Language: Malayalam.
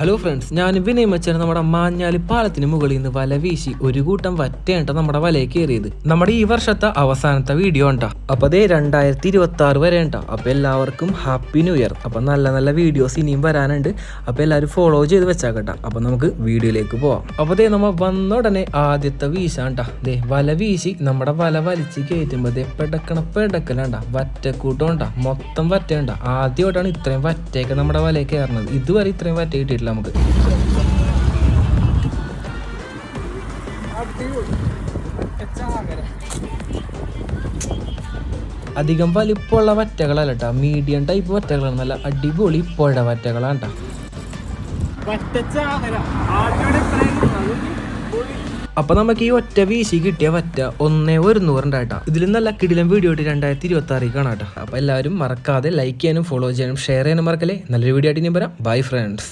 ഹലോ ഫ്രണ്ട്സ് ഞാൻ വിനയ് മച്ചൻ. നമ്മുടെ മാഞ്ഞാലി പാലത്തിന് മുകളിൽ നിന്ന് വല വീശി ഒരു കൂട്ടം വറ്റേണ്ട നമ്മുടെ വലയെ കയറിയത്. നമ്മുടെ ഈ വർഷത്തെ അവസാനത്തെ വീഡിയോ ഉണ്ടാ അപ്പൊ അതേ രണ്ടായിരത്തി ഇരുപത്തി ആറ് വരെ ഉണ്ടാ അപ്പൊ എല്ലാവർക്കും ഹാപ്പി ന്യൂ ഇയർ അപ്പൊ നല്ല നല്ല വീഡിയോസ് ഇനിയും വരാനുണ്ട്. അപ്പൊ എല്ലാവരും ഫോളോ ചെയ്ത് വെച്ചാക്കട്ടെ. അപ്പൊ നമുക്ക് വീഡിയോയിലേക്ക് പോവാം. അപ്പൊ ദേ നമ്മ വന്ന ഉടനെ ആദ്യത്തെ വീശാണ്ടാ. ദേ വല വീശി നമ്മുടെ വല വലിച്ച് കയറ്റുമ്പോ ദേ പെടക്കണ പെടക്കലാണ്ട. വറ്റക്കൂട്ടം ഉണ്ടാ മൊത്തം വറ്റേണ്ട. ആദ്യമായിട്ടാണ് ഇത്രയും വറ്റയൊക്കെ നമ്മുടെ വലയിൽ കയറുന്നത് ഇതുവരെ ഇത്രയും വറ്റ കിട്ടിയിട്ടില്ല. നമുക്ക്. അധികം വലിപ്പമുള്ള വറ്റകളല്ല കേട്ടോ മീഡിയം ടൈപ്പ് വറ്റകളാണ്. നല്ല അടിപൊളി പുഴ വറ്റകളാണ് അപ്പൊ നമുക്ക് ഈ ഒറ്റ വീശി കിട്ടിയ വറ്റ ഒന്നേ ഒരുന്നൂറുണ്ടായിട്ടാ. ഇതിൽ നല്ല കിടിലം വീഡിയോ ആയിട്ട് രണ്ടായിരത്തി ഇരുപത്തി ആറിൽ കാണാട്ടോ. അപ്പൊ എല്ലാവരും മറക്കാതെ ലൈക്ക് ചെയ്യാനും ഫോളോ ചെയ്യാനും ഷെയർ ചെയ്യാനും മറക്കല്ലേ? നല്ലൊരു വീഡിയോ ആയിട്ട് ഞാൻ പറയാം ബൈ ഫ്രണ്ട്സ്